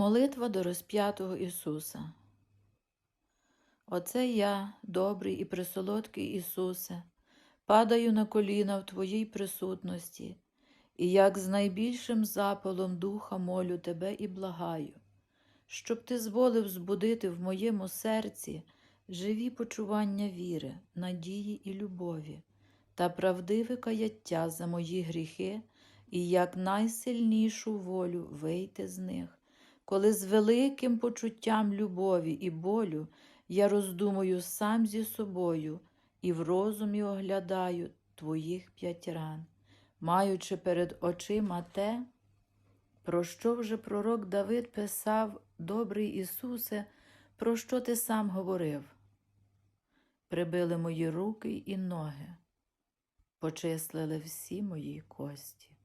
Молитва до розп'ятого Ісуса. Оце я, добрий і присолодкий Ісусе, падаю на коліна в Твоїй присутності, і як з найбільшим запалом духа молю Тебе і благаю, щоб Ти зволив збудити в моєму серці живі почування віри, надії і любові та правдиве каяття за мої гріхи і як найсильнішу волю вийти з них, коли з великим почуттям любові і болю я роздумую сам зі собою і в розумі оглядаю твоїх п'ять ран, маючи перед очима те, про що вже пророк Давид писав, добрий Ісусе, про що ти сам говорив. Прибили мої руки і ноги, почислили всі мої кості.